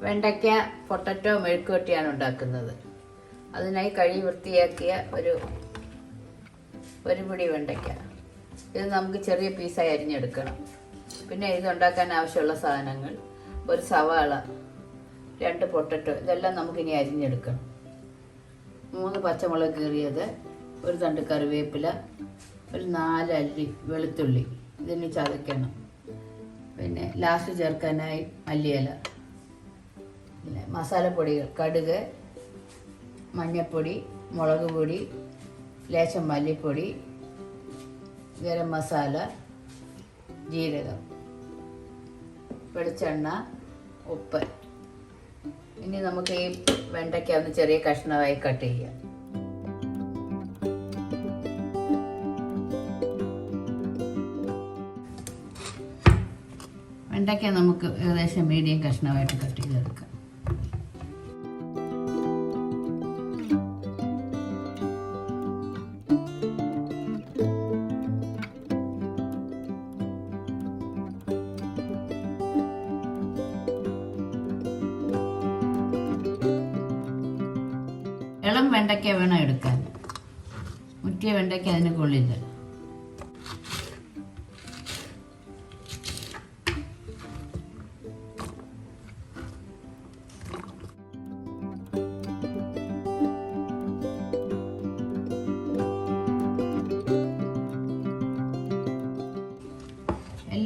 വെണ്ടയ്ക്ക പൊട്ടറ്റോ മെഴുക്കുവട്ടിയാണ് ഉണ്ടാക്കുന്നത്. അതിനായി കഴുകി വൃത്തിയാക്കിയ ഒരു ഒരു പിടി വെണ്ടയ്ക്ക. ഇത് നമുക്ക് ചെറിയ പീസായി അരിഞ്ഞെടുക്കണം. പിന്നെ ഇത് ഉണ്ടാക്കാൻ ആവശ്യമുള്ള സാധനങ്ങൾ. ഒരു സവാള രണ്ട് പൊട്ടറ്റോ ഇതെല്ലാം നമുക്കിനി അരിഞ്ഞെടുക്കണം. മൂന്ന് പച്ചമുളക് കീറിയത് ഒരു തണ്ട് കറിവേപ്പില ഒരു നാല് അല്ലി വെളുത്തുള്ളി. ഇതിന് ചതയ്ക്കണം. പിന്നെ ലാസ്റ്റ് ചേർക്കാനായി മല്ലിയില. പിന്നെ മസാലപ്പൊടികൾ കടുക് മഞ്ഞൾപ്പൊടി മുളക് പൊടി ലേശം മല്ലിപ്പൊടി ഗരം മസാല ജീരകം വെളിച്ചെണ്ണ ഉപ്പ്. ഇനി നമുക്ക് ഈ വെണ്ടയ്ക്ക ഒന്ന് ചെറിയ കഷ്ണമായി കട്ട് ചെയ്യാം. വെണ്ടയ്ക്ക നമുക്ക് ഏകദേശം മീഡിയം കഷ്ണമായിട്ട് കട്ട് ചെയ്തെടുക്കാം? ഇളം വെണ്ടയ്ക്ക വേണം എടുക്കാൻ. മുറ്റിയ വെണ്ടയ്ക്ക അതിന് കൊള്ളില്ല.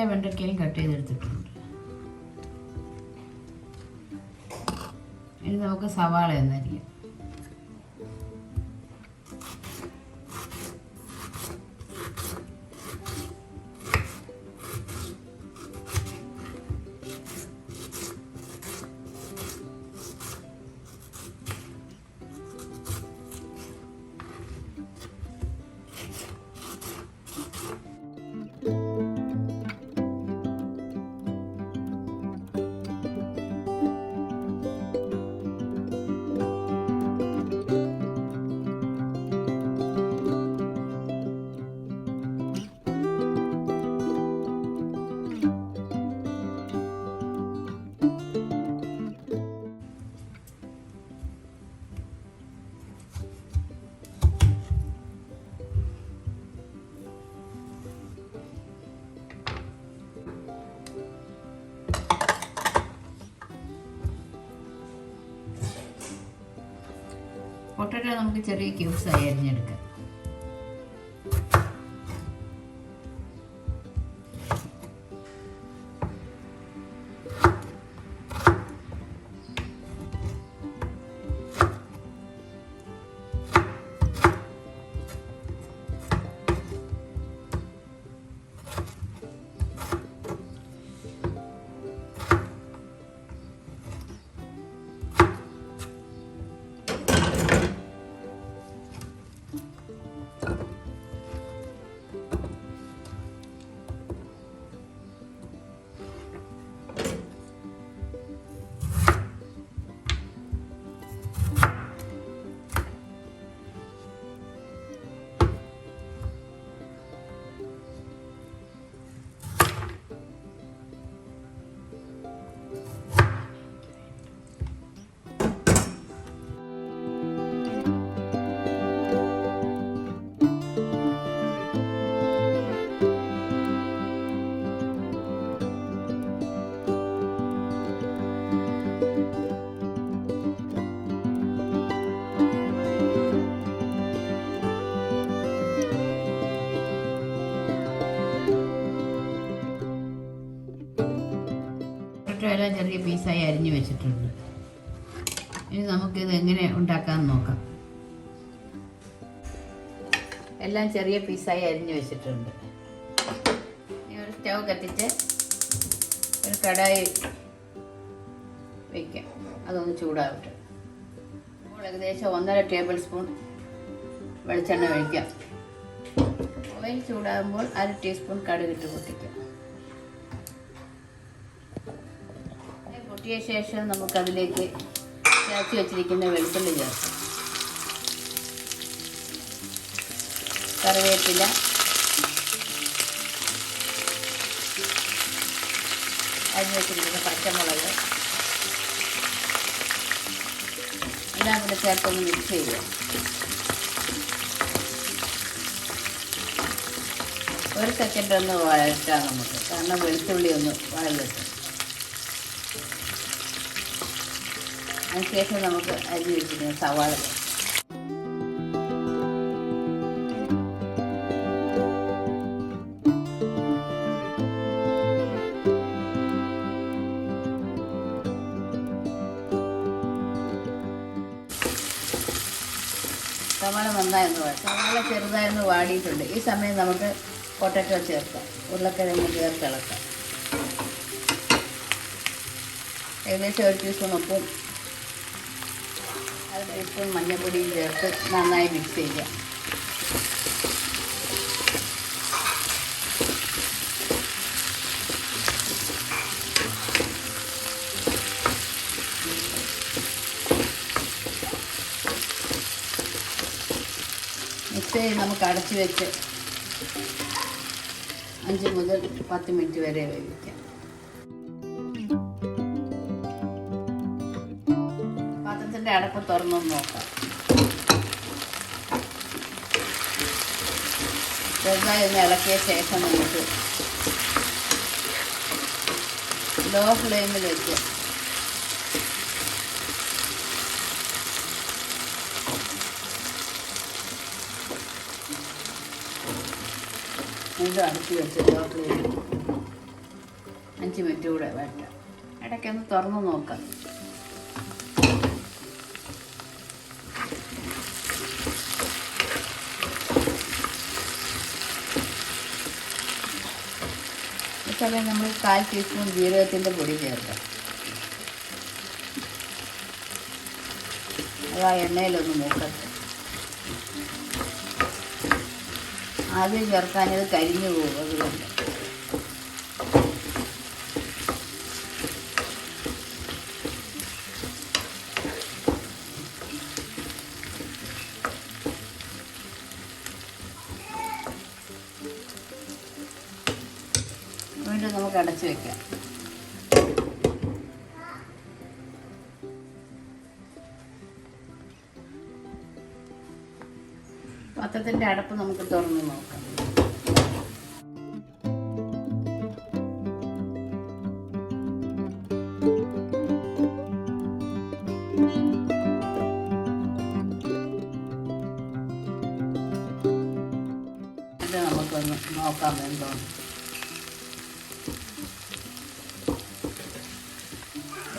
എല്ലാ വെണ്ടയ്ക്കയും കട്ട് ചെയ്തെടുത്തിട്ടുണ്ട്. ഇനി നമുക്ക് സവാള എന്നരിയാം പൊട്ടറ്റോ നമുക്ക് ചെറിയ ക്യൂബ്സ് ആയി അരിഞ്ഞെടുക്കാം. ചെറിയ പീസായി അരിഞ്ഞു വെച്ചിട്ടുണ്ട്. ഇനി നമുക്കിത് എങ്ങനെ ഉണ്ടാക്കാമെന്ന് നോക്കാം. എല്ലാം ചെറിയ പീസായി അരിഞ്ഞു വെച്ചിട്ടുണ്ട്. ഇനി ഒരു സ്റ്റൗ കത്തിച്ച് ഒരു കടായി വയ്ക്കാം അതൊന്ന് ചൂടാവട്ടെ. അപ്പോൾ ഏകദേശം ഒന്നര ടേബിൾ സ്പൂൺ വെളിച്ചെണ്ണ ഒഴിക്കാം. ഓയിൽ ചൂടാകുമ്പോൾ അര ടീസ്പൂൺ കടുകിട്ട് പൊട്ടിക്കാം. ഇത് ശേഷം ശേഷം നമുക്കതിലേക്ക് ചേർത്ത് വെച്ചിരിക്കുന്ന വെളുത്തുള്ളി ചേർക്കാം. കറിവേപ്പില. അരിഞ്ഞ് വെച്ചിരിക്കുന്ന പച്ചമുളക്. എല്ലാം കൂടെ ചേർത്തൊന്ന് മിക്സ് ചെയ്യുക. ഒരു സെക്കൻഡ് ഒന്ന് വഴറ്റാം നമുക്ക്. കാരണം വെളുത്തുള്ളി ഒന്ന് വഴലിട്ട് അതിനുശേഷം നമുക്ക് അരി വെച്ചിരിക്കുന്ന സവാള. സവാള നന്നായിരുന്നു സവാള ചെറുതായിരുന്നു വാടിയിട്ടുണ്ട്. ഈ സമയം നമുക്ക് പൊട്ടറ്റോ ചേർക്കാം. ഉരുളക്കിഴങ്ങ് ചേർത്തിളക്കാം ഏകദേശം ഒരു ടീസ്പൂൺ ഉപ്പും ടീസ്പൂൺ മഞ്ഞൾപ്പൊടിയും ചേർത്ത് നന്നായി മിക്സ് ചെയ്യുക. മിക്സ് ചെയ്ത് നമുക്ക് അടച്ചു വെച്ച് അഞ്ച് മുതൽ പത്ത് മിനിറ്റ് വരെ വേവിക്കാം. അടപ്പ് തുറന്നൊന്ന് നോക്കാം. ചെറുതായി ഒന്ന് ഇളക്കിയ ശേഷം നമുക്ക് ലോ ഫ്ലെയിമിൽ വെച്ച് ഇത് അടുത്ത് വെച്ച് ലോ ഫ്ലെയിമിൽ അഞ്ച് മിനിറ്റ് കൂടെ വേണ്ട. ഇടയ്ക്കൊന്ന് തുറന്ന് നോക്കാം. സമയം നമ്മൾ കാൽ ടീസ്പൂൺ ജീരകത്തിന്റെ പൊടി ചേർക്കാം. അത് ആ എണ്ണയിലൊന്ന് മൂക്കട്ടെ. ആദ്യം ചേർക്കാനത് കരിഞ്ഞു പോകും അതുകൊണ്ട്. അടച്ചു വെക്കാം പാത്രത്തിന്റെ അടപ്പ് നമുക്ക് തുറന്ന് നോക്കാം.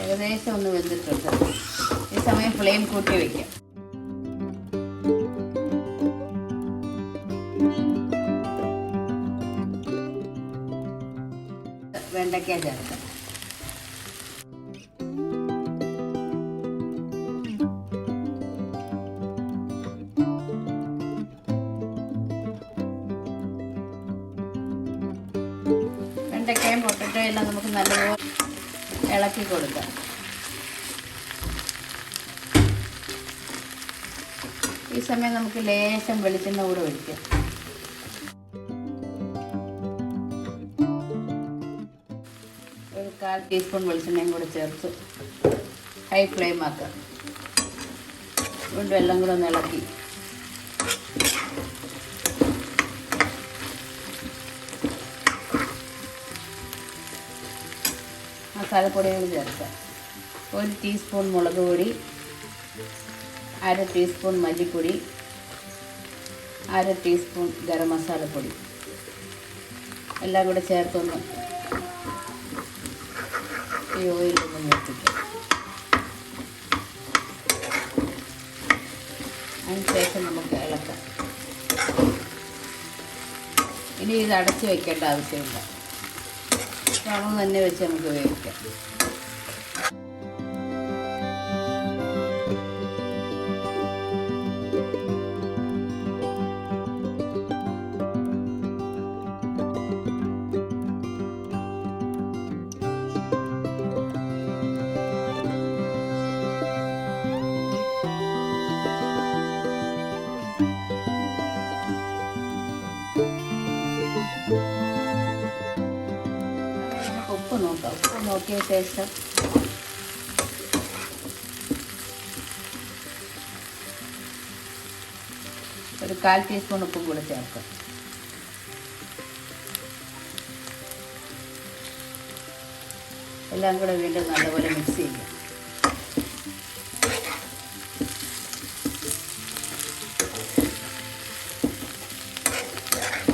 ഏകദേശം ഒന്ന് വെന്തിട്ടുണ്ട്. ഈ സമയം ഫ്ലെയിം കൂട്ടി വയ്ക്കാം വെണ്ടയ്ക്ക ചേർക്കാം. വെണ്ടയ്ക്കയും പൊട്ടറ്റോ എല്ലാം നമുക്ക് നല്ലപോലെ ഇളക്കി കൊടുക്കുക ഈ സമയം നമുക്ക് ലേശം വെളിച്ചെണ്ണ കൂടെ ഒഴിക്കാം. ഒരു കാൽ ടീസ്പൂൺ വെളിച്ചെണ്ണയും കൂടെ ചേർത്ത് ഹൈ ഫ്ലെയിം ആക്കാം. വീണ്ടും എല്ലാം കൂടെ ഒന്ന് ഇളക്കി. മസാലപ്പൊടികൾ ചേർക്കാം ഒരു ടീസ്പൂൺ മുളക് പൊടി അര ടീസ്പൂൺ മല്ലിപ്പൊടി അര ടീസ്പൂൺ ഗരം മസാലപ്പൊടി. എല്ലാം കൂടെ ചേർത്തൊന്ന് ഈ ഓയിലൊന്ന് മൂപ്പിക്കാം അതിനുശേഷം നമുക്ക് ഇളക്കാം. ഇനി ഇത് അടച്ചു വയ്ക്കേണ്ട ആവശ്യമില്ല. നമ്മൾ തന്നെ വെച്ച് നമുക്ക് വേവിക്കാം. ഇളക്കിയ ശേഷം ഒരു കാൽ ടീസ്പൂൺ ഉപ്പും കൂടെ ചേർക്കാം. എല്ലാം കൂടെ വീണ്ടും നല്ലപോലെ മിക്സ് ചെയ്യുക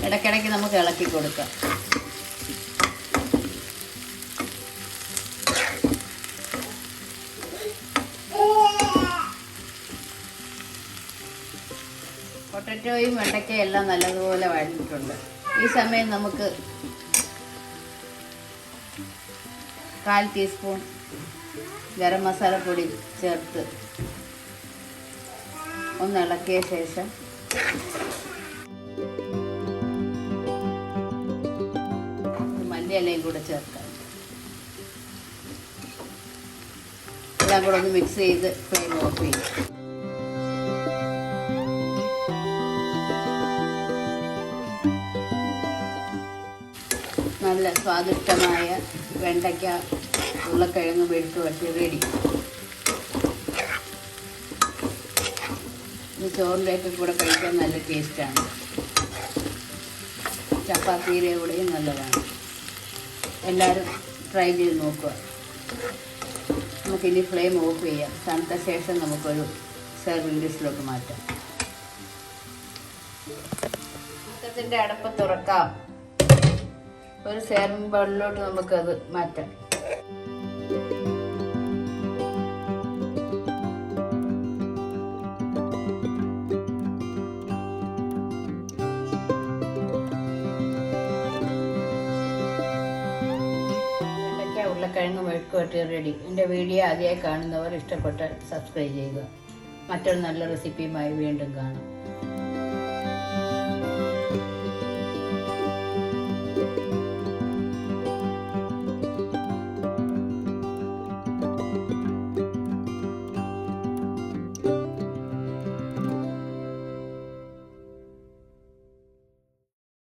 ഇടയ്ക്കിടയ്ക്ക് നമുക്ക് ഇളക്കി കൊടുക്കാം. പൊട്ടറ്റോയും വെണ്ടയ്ക്കയും എല്ലാം നല്ലതുപോലെ വഴഞ്ഞിട്ടുണ്ട് ഈ സമയം നമുക്ക് കാൽ ടീസ്പൂൺ ഗരം മസാലപ്പൊടി ചേർത്ത് ഒന്ന് ഇളക്കിയ ശേഷം മല്ലിയിലയും കൂടെ ചേർക്കാം. എല്ലാം കൂടെ ഒന്ന് മിക്സ് ചെയ്ത് ഫ്ലെയിം ഓഫ് ചെയ്യും. സ്വാദിഷ്ടമായ വെണ്ടയ്ക്ക ഉരുളക്കിഴങ്ങ് വെടുത്ത് വട്ടി റെഡി ഇത് ചോറിന്റെയൊക്കെ കൂടെ കഴിക്കാൻ നല്ല ടേസ്റ്റാണ് ചപ്പാത്തിയുടെ കൂടെയും നല്ലതാണ്. എല്ലാവരും ട്രൈ ചെയ്ത് നോക്കുക. നമുക്കിനി ഫ്ലെയിം ഓഫ് ചെയ്യാം. തണുത്ത ശേഷം നമുക്കൊരു സെർവിങ് ഡിഷിലോട്ട് മാറ്റാം. പാത്രത്തിന്റെ അടപ്പ് തുറക്കാം. ഒരു സേർവിംഗ് ബൗളിലോട്ട് നമുക്കത് മാറ്റാം. ഉരുളക്കിഴങ്ങ് മെഴുക്ക് വട്ടി റെഡി എന്റെ വീഡിയോ ആദ്യമായി കാണുന്നവർ ഇഷ്ടപ്പെട്ടാൽ സബ്സ്ക്രൈബ് ചെയ്യുക. മറ്റൊരു നല്ല റെസിപ്പിയുമായി വീണ്ടും കാണാം.